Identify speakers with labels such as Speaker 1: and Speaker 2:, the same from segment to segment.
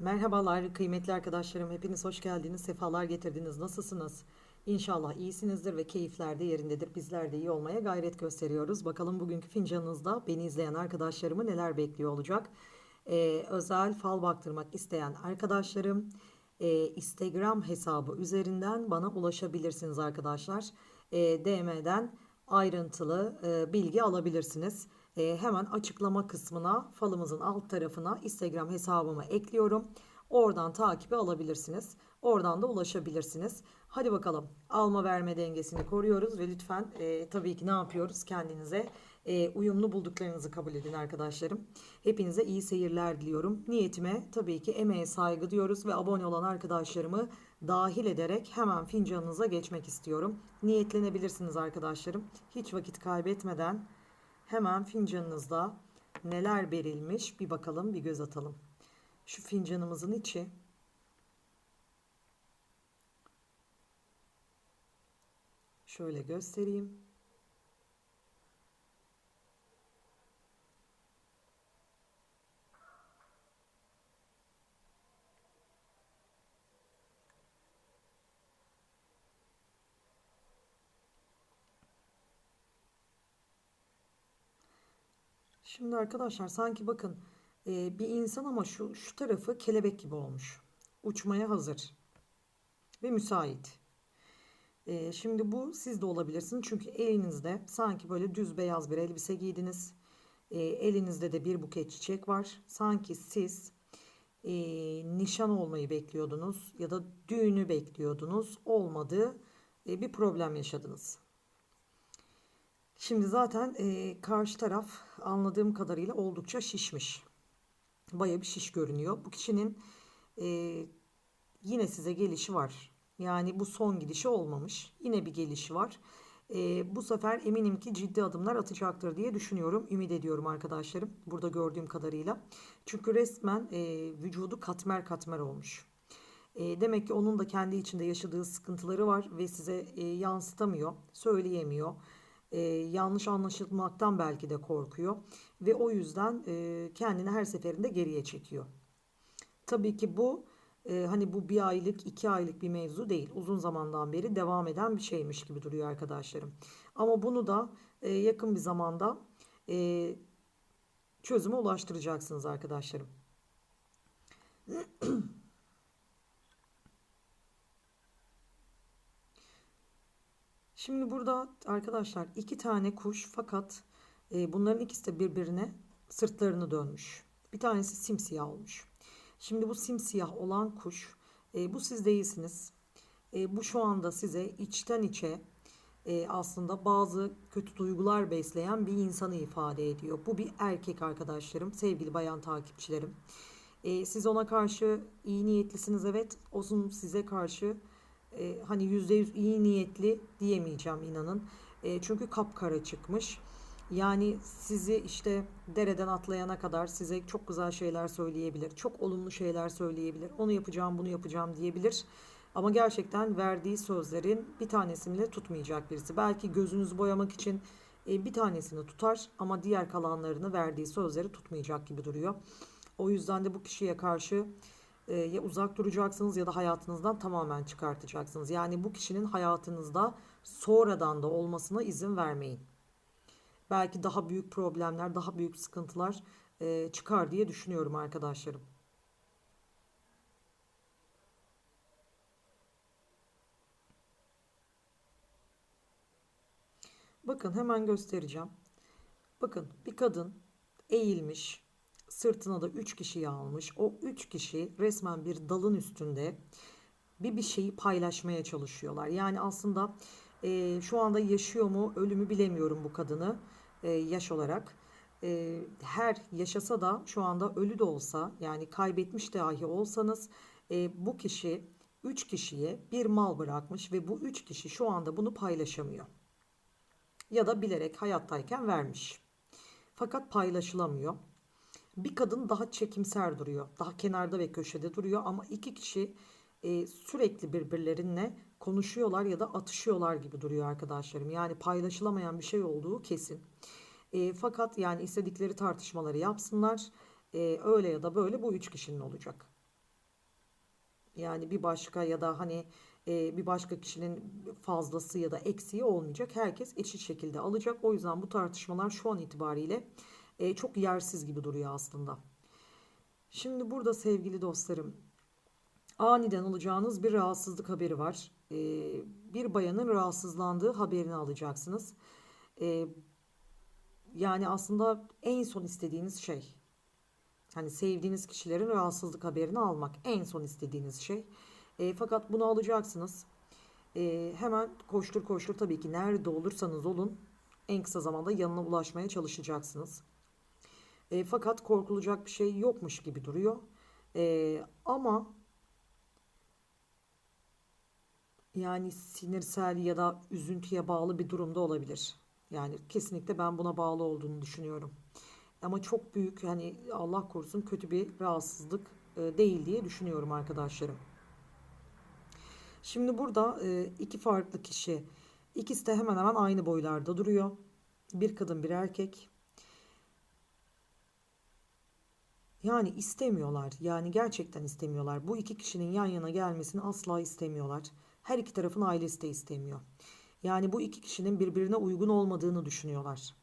Speaker 1: Merhabalar kıymetli arkadaşlarım. Hepiniz hoş geldiniz. Sefalar getirdiniz. Nasılsınız? İnşallah iyisinizdir ve keyifler de yerindedir. Bizler de iyi olmaya gayret gösteriyoruz. Bakalım bugünkü fincanınızda beni izleyen arkadaşlarımı neler bekliyor olacak. Ee, özel fal baktırmak isteyen arkadaşlarım e, Instagram hesabı üzerinden bana ulaşabilirsiniz arkadaşlar. E, DM'den ayrıntılı e, bilgi alabilirsiniz. E, hemen açıklama kısmına falımızın alt tarafına Instagram hesabımı ekliyorum. Oradan takibi alabilirsiniz. Oradan da ulaşabilirsiniz. Hadi bakalım alma verme dengesini koruyoruz ve lütfen e, tabii ki ne yapıyoruz kendinize e, uyumlu bulduklarınızı kabul edin arkadaşlarım. Hepinize iyi seyirler diliyorum. Niyetime tabii ki emeğe saygı diyoruz ve abone olan arkadaşlarımı dahil ederek hemen fincanınıza geçmek istiyorum. Niyetlenebilirsiniz arkadaşlarım. Hiç vakit kaybetmeden hemen fincanınızda neler verilmiş bir bakalım bir göz atalım. Şu fincanımızın içi şöyle göstereyim. Şimdi arkadaşlar sanki bakın e, bir insan ama şu şu tarafı kelebek gibi olmuş. Uçmaya hazır ve müsait. E, şimdi bu siz de olabilirsiniz çünkü elinizde sanki böyle düz beyaz bir elbise giydiniz. E, elinizde de bir buket çiçek var. Sanki siz e, nişan olmayı bekliyordunuz ya da düğünü bekliyordunuz. Olmadı. E, bir problem yaşadınız. Şimdi zaten e, karşı taraf anladığım kadarıyla oldukça şişmiş. Baya bir şiş görünüyor. Bu kişinin e, yine size gelişi var. Yani bu son gidişi olmamış. Yine bir gelişi var. E, bu sefer eminim ki ciddi adımlar atacaktır diye düşünüyorum. Ümit ediyorum arkadaşlarım. Burada gördüğüm kadarıyla. Çünkü resmen e, vücudu katmer katmer olmuş. E, demek ki onun da kendi içinde yaşadığı sıkıntıları var ve size e, yansıtamıyor, söyleyemiyor e, yanlış anlaşılmaktan belki de korkuyor ve o yüzden e, kendini her seferinde geriye çekiyor. Tabii ki bu e, hani bu bir aylık iki aylık bir mevzu değil uzun zamandan beri devam eden bir şeymiş gibi duruyor arkadaşlarım. Ama bunu da e, yakın bir zamanda e, çözüme ulaştıracaksınız arkadaşlarım. Şimdi burada arkadaşlar iki tane kuş fakat e, bunların ikisi de birbirine sırtlarını dönmüş. Bir tanesi simsiyah olmuş. Şimdi bu simsiyah olan kuş e, bu siz değilsiniz. E, bu şu anda size içten içe e, aslında bazı kötü duygular besleyen bir insanı ifade ediyor. Bu bir erkek arkadaşlarım, sevgili bayan takipçilerim. E, siz ona karşı iyi niyetlisiniz evet. Olsun size karşı e, hani yüzde yüz iyi niyetli diyemeyeceğim inanın. E, çünkü kapkara çıkmış. Yani sizi işte dereden atlayana kadar size çok güzel şeyler söyleyebilir. Çok olumlu şeyler söyleyebilir. Onu yapacağım, bunu yapacağım diyebilir. Ama gerçekten verdiği sözlerin bir tanesini bile tutmayacak birisi. Belki gözünüzü boyamak için e, bir tanesini tutar ama diğer kalanlarını verdiği sözleri tutmayacak gibi duruyor. O yüzden de bu kişiye karşı e, ya uzak duracaksınız ya da hayatınızdan tamamen çıkartacaksınız. Yani bu kişinin hayatınızda sonradan da olmasına izin vermeyin. Belki daha büyük problemler, daha büyük sıkıntılar e, çıkar diye düşünüyorum arkadaşlarım. Bakın hemen göstereceğim. Bakın bir kadın eğilmiş, sırtına da 3 kişiyi almış. O 3 kişi resmen bir dalın üstünde bir bir şeyi paylaşmaya çalışıyorlar. Yani aslında e, şu anda yaşıyor mu ölümü bilemiyorum bu kadını e, yaş olarak. E, her yaşasa da şu anda ölü de olsa yani kaybetmiş dahi olsanız e, bu kişi 3 kişiye bir mal bırakmış ve bu 3 kişi şu anda bunu paylaşamıyor. Ya da bilerek hayattayken vermiş. Fakat paylaşılamıyor. Bir kadın daha çekimser duruyor. Daha kenarda ve köşede duruyor ama iki kişi e, sürekli birbirlerinle konuşuyorlar ya da atışıyorlar gibi duruyor arkadaşlarım. Yani paylaşılamayan bir şey olduğu kesin. E, fakat yani istedikleri tartışmaları yapsınlar. E, öyle ya da böyle bu üç kişinin olacak. Yani bir başka ya da hani e, bir başka kişinin fazlası ya da eksiği olmayacak. Herkes eşit şekilde alacak. O yüzden bu tartışmalar şu an itibariyle e, çok yersiz gibi duruyor aslında. Şimdi burada sevgili dostlarım aniden alacağınız bir rahatsızlık haberi var. E, bir bayanın rahatsızlandığı haberini alacaksınız. E, yani aslında en son istediğiniz şey. Hani sevdiğiniz kişilerin rahatsızlık haberini almak en son istediğiniz şey. E, fakat bunu alacaksınız. E, hemen koştur koştur tabii ki nerede olursanız olun en kısa zamanda yanına ulaşmaya çalışacaksınız. E, fakat korkulacak bir şey yokmuş gibi duruyor. E, ama yani sinirsel ya da üzüntüye bağlı bir durumda olabilir. Yani kesinlikle ben buna bağlı olduğunu düşünüyorum. Ama çok büyük hani Allah korusun kötü bir rahatsızlık e, değil diye düşünüyorum arkadaşlarım. Şimdi burada e, iki farklı kişi. İkisi de hemen hemen aynı boylarda duruyor. Bir kadın bir erkek. Yani istemiyorlar. Yani gerçekten istemiyorlar. Bu iki kişinin yan yana gelmesini asla istemiyorlar. Her iki tarafın ailesi de istemiyor. Yani bu iki kişinin birbirine uygun olmadığını düşünüyorlar.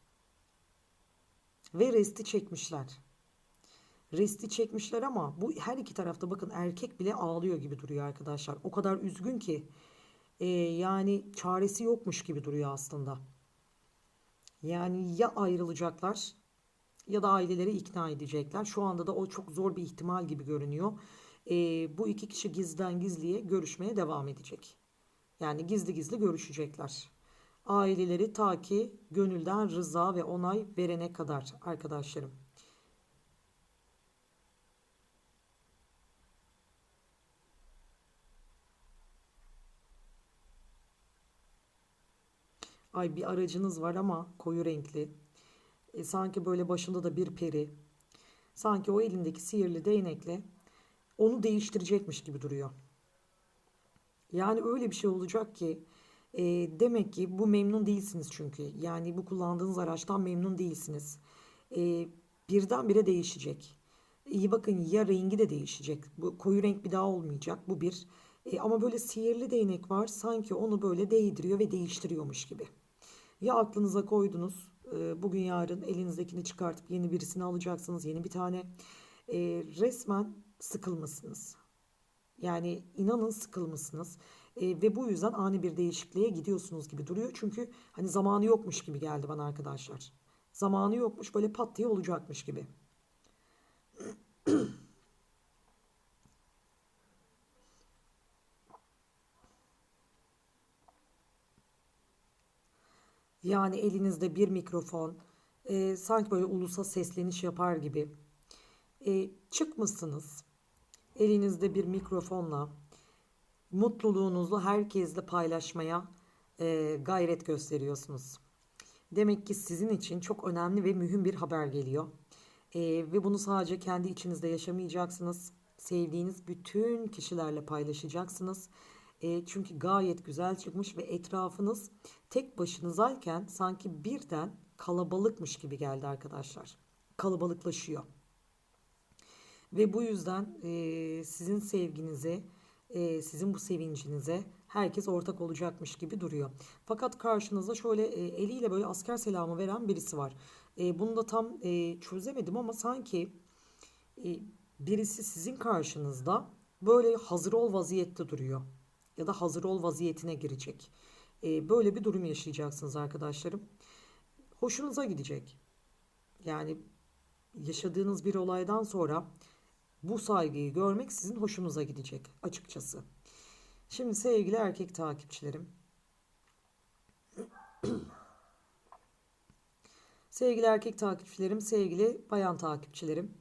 Speaker 1: Ve resti çekmişler. Resti çekmişler ama bu her iki tarafta bakın erkek bile ağlıyor gibi duruyor arkadaşlar. O kadar üzgün ki e, yani çaresi yokmuş gibi duruyor aslında. Yani ya ayrılacaklar ya da aileleri ikna edecekler. Şu anda da o çok zor bir ihtimal gibi görünüyor. E, bu iki kişi gizden gizliye görüşmeye devam edecek. Yani gizli gizli görüşecekler. Aileleri ta ki gönülden rıza ve onay verene kadar arkadaşlarım. Ay bir aracınız var ama koyu renkli. E, sanki böyle başında da bir peri. Sanki o elindeki sihirli değnekle onu değiştirecekmiş gibi duruyor. Yani öyle bir şey olacak ki e, demek ki bu memnun değilsiniz çünkü. Yani bu kullandığınız araçtan memnun değilsiniz. E, birdenbire değişecek. İyi bakın ya rengi de değişecek. Bu koyu renk bir daha olmayacak. Bu bir. E, ama böyle sihirli değnek var. Sanki onu böyle değdiriyor ve değiştiriyormuş gibi. Ya aklınıza koydunuz. E, bugün yarın elinizdekini çıkartıp yeni birisini alacaksınız. Yeni bir tane. E, resmen sıkılmışsınız. Yani inanın sıkılmışsınız. E, ve bu yüzden ani bir değişikliğe gidiyorsunuz gibi duruyor. Çünkü hani zamanı yokmuş gibi geldi bana arkadaşlar. Zamanı yokmuş böyle pat diye olacakmış gibi. Yani elinizde bir mikrofon, e, sanki böyle ulusa sesleniş yapar gibi. E, çıkmışsınız, elinizde bir mikrofonla, mutluluğunuzu herkesle paylaşmaya e, gayret gösteriyorsunuz. Demek ki sizin için çok önemli ve mühim bir haber geliyor. E, ve bunu sadece kendi içinizde yaşamayacaksınız. Sevdiğiniz bütün kişilerle paylaşacaksınız. E, çünkü gayet güzel çıkmış ve etrafınız tek başınızayken sanki birden kalabalıkmış gibi geldi arkadaşlar. Kalabalıklaşıyor. Ve bu yüzden e, sizin sevginize, e, sizin bu sevincinize herkes ortak olacakmış gibi duruyor. Fakat karşınızda şöyle e, eliyle böyle asker selamı veren birisi var. E, bunu da tam e, çözemedim ama sanki e, birisi sizin karşınızda böyle hazır ol vaziyette duruyor. Ya da hazır ol vaziyetine girecek. E, böyle bir durum yaşayacaksınız arkadaşlarım. Hoşunuza gidecek. Yani yaşadığınız bir olaydan sonra bu saygıyı görmek sizin hoşunuza gidecek açıkçası. Şimdi sevgili erkek takipçilerim. sevgili erkek takipçilerim, sevgili bayan takipçilerim.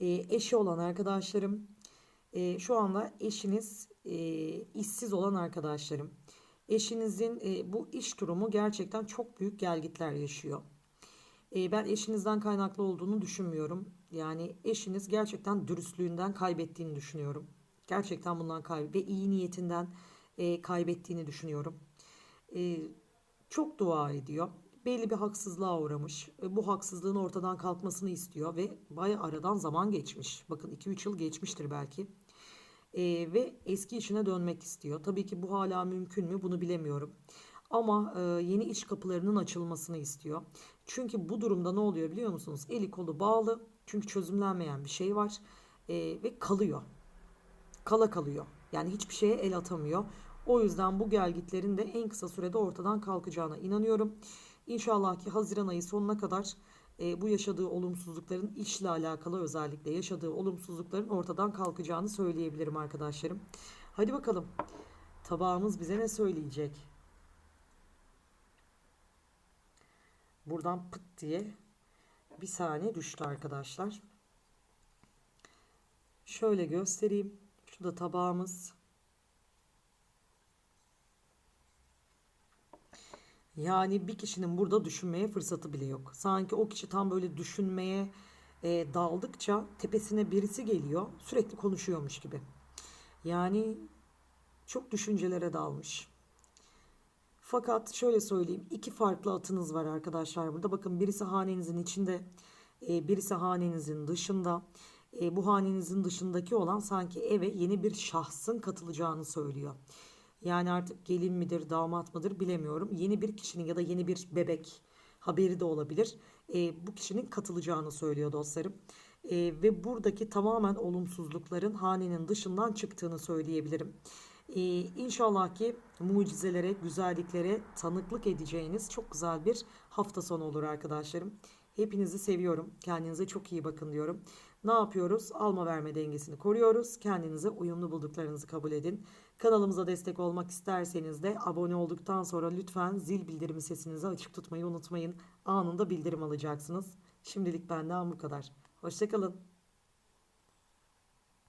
Speaker 1: E, eşi olan arkadaşlarım. E, şu anda eşiniz e, işsiz olan arkadaşlarım. Eşinizin e, bu iş durumu gerçekten çok büyük gelgitler yaşıyor. E, ben eşinizden kaynaklı olduğunu düşünmüyorum. Yani eşiniz gerçekten dürüstlüğünden kaybettiğini düşünüyorum. Gerçekten bundan kayb ve iyi niyetinden e, kaybettiğini düşünüyorum. E, çok dua ediyor. Belli bir haksızlığa uğramış. E, bu haksızlığın ortadan kalkmasını istiyor ve bayağı aradan zaman geçmiş. Bakın 2-3 yıl geçmiştir belki. E, ve eski işine dönmek istiyor. Tabii ki bu hala mümkün mü bunu bilemiyorum. Ama e, yeni iş kapılarının açılmasını istiyor. Çünkü bu durumda ne oluyor biliyor musunuz? Eli kolu bağlı. Çünkü çözümlenmeyen bir şey var E, ve kalıyor. Kala kalıyor. Yani hiçbir şeye el atamıyor. O yüzden bu gelgitlerin de en kısa sürede ortadan kalkacağına inanıyorum. İnşallah ki Haziran ayı sonuna kadar e, bu yaşadığı olumsuzlukların işle alakalı özellikle yaşadığı olumsuzlukların ortadan kalkacağını söyleyebilirim arkadaşlarım. Hadi bakalım. Tabağımız bize ne söyleyecek? Buradan pıt diye bir saniye düştü arkadaşlar. Şöyle göstereyim. Şu da tabağımız. Yani bir kişinin burada düşünmeye fırsatı bile yok. Sanki o kişi tam böyle düşünmeye e, daldıkça tepesine birisi geliyor. Sürekli konuşuyormuş gibi. Yani çok düşüncelere dalmış. Fakat şöyle söyleyeyim. iki farklı atınız var arkadaşlar burada. Bakın birisi hanenizin içinde, e, birisi hanenizin dışında. E, bu hanenizin dışındaki olan sanki eve yeni bir şahsın katılacağını söylüyor. Yani artık gelin midir, damat mıdır bilemiyorum. Yeni bir kişinin ya da yeni bir bebek haberi de olabilir. E, bu kişinin katılacağını söylüyor dostlarım. E, ve buradaki tamamen olumsuzlukların hanenin dışından çıktığını söyleyebilirim. E, inşallah ki mucizelere, güzelliklere tanıklık edeceğiniz çok güzel bir hafta sonu olur arkadaşlarım. Hepinizi seviyorum. Kendinize çok iyi bakın diyorum. Ne yapıyoruz? Alma verme dengesini koruyoruz. Kendinize uyumlu bulduklarınızı kabul edin. Kanalımıza destek olmak isterseniz de abone olduktan sonra lütfen zil bildirimi sesinizi açık tutmayı unutmayın. Anında bildirim alacaksınız. Şimdilik benden bu kadar. Hoşçakalın.